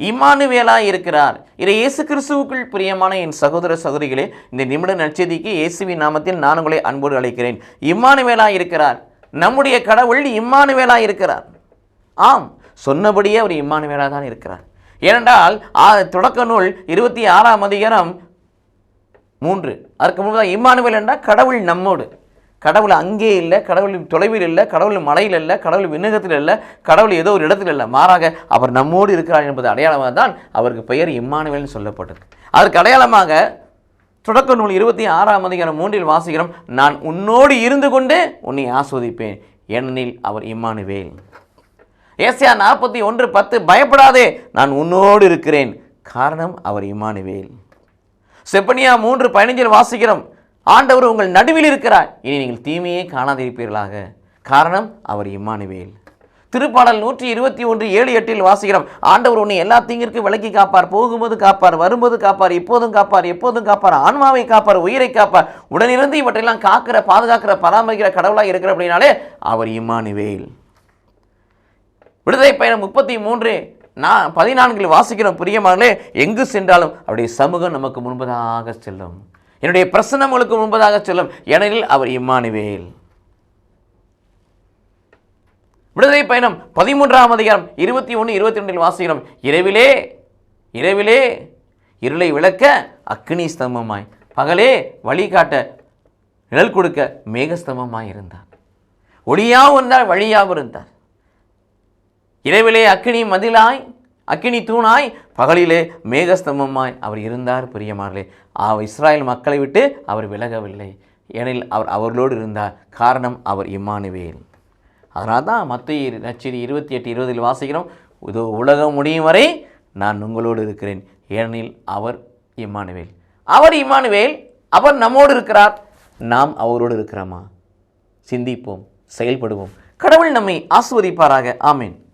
இம்மானுவேலா இருக்கிறார். இதை இயேசு கிறிஸ்துவுக்குள் பிரியமான என் சகோதர சகோதரிகளே இந்த நிமிட நற்செய்திக்கு இயேசுவின் நாமத்தில் நான் உங்களை அன்போடு அழைக்கிறேன். இம்மானுவேலா இருக்கிறார். நம்முடைய கடவுள் இம்மானுவேலா இருக்கிறார். ஆம் சொன்னபடியே அவர் இம்மானுவேலா தான் இருக்கிறார். ஏனென்றால் தொடக்க நூல் இருபத்தி ஆறாம் அதிகாரம் மூன்று. அதற்கு முன்பதாக இம்மானுவேல் என்றால் கடவுள் நம்மோடு. கடவுள் அங்கே இல்லை கடவுள் தொலைவில் இல்லை கடவுள் மலையில் இல்லை கடவுள் விண்ணகத்தில் இல்லை கடவுள் ஏதோ ஒரு இடத்தில் இல்லை. மாறாக அவர் நம்மோடு இருக்கிறார் என்பது அடையாளமாக தான் அவருக்கு பெயர் இம்மானுவேல்னு சொல்லப்பட்டது அதற்கு அடையாளமாக தொடக்க நூல் இருபத்தி ஆறாம் அதிகாரம் மூன்றில் வாசிக்கிறோம் நான் உன்னோடு இருந்து கொண்டு உன்னை ஆஸ்வதிப்பேன் ஏனெனில் அவர் இம்மானுவேல். ஏசியா நாற்பத்தி ஒன்று பத்து பயப்படாதே நான் உன்னோடு இருக்கிறேன். காரணம் அவர் இம்மானுவேல். செப்பனியா மூன்று பதினஞ்சில் வாசிக்கிறோம் ஆண்டவர் உங்கள் நடுவில் இருக்கிறார். இனி நீங்கள் தீமையே காணாதிருப்பீர்களாக. காரணம் அவர் இம்மானுவேல். திருப்பாடல் நூற்றி இருபத்தி ஒன்று ஏழு எட்டில் வாசிக்கிறோம். ஆண்டவர் உன்னை எல்லா தீங்கிற்கும் விலக்கி காப்பார். போகும்போது காப்பார் வரும்போது காப்பார் எப்போதும் காப்பார் எப்போதும் காப்பார் ஆன்மாவை காப்பார் உயிரை காப்பார். உடனிருந்து இவற்றையெல்லாம் காக்கிற பாதுகாக்கிற பராமரிக்கிற கடவுளாக இருக்கிற அப்படின்னாலே அவர் இம்மானுவேல். விடுதலை பயணம் முப்பத்தி மூன்று நான் பதினான்கில் வாசிக்கிறோம். பிரியமானே எங்கு சென்றாலும் அவருடைய சமூகம் நமக்கு முன்பதாக செல்லும். என்னுடைய பிரசனம் உங்களுக்கு முன்பதாக செல்லும் ஏனெனில் அவர் இம்மானுவேல். விடுதலை பயணம் பதிமூன்றாம் அதிகாரம் இருபத்தி ஒன்று இருபத்தி ரெண்டில் வாசிக்கிறோம் இரவிலே இரவிலே இருளை விளக்க அக்னி ஸ்தம்பமாய் பகலே வழிகாட்ட நிழல் கொடுக்க மேகஸ்தம்பமாய் இருந்தார். ஒளியாகவும் இருந்தார் வழியாகவும் இருந்தார். இரவிலே அக்னி மதிலாய் அக்கினி தூணாய் பகலிலே மேகஸ்தம்பமாய் அவர் இருந்தார் பிரியமார்களே இஸ்ராயல் மக்களை விட்டு அவர் விலகவில்லை. ஏனில் அவர் அவர்களோடு இருந்தார். காரணம் அவர் இம்மானுவேல். அதனால் தான் மத்திய நச்சரி இருபத்தி எட்டு இருபதில் வாசிக்கிறோம் இது உலகம் முடியும் வரை நான் உங்களோடு இருக்கிறேன். ஏனெனில் அவர் இம்மானுவேல். அவர் இம்மானுவேல் அவர் நம்மோடு இருக்கிறார். நாம் அவரோடு இருக்கிறோமா? சிந்திப்போம் செயல்படுவோம். கடவுள் நம்மை ஆஸ்வதிப்பாராக ஆமேன்.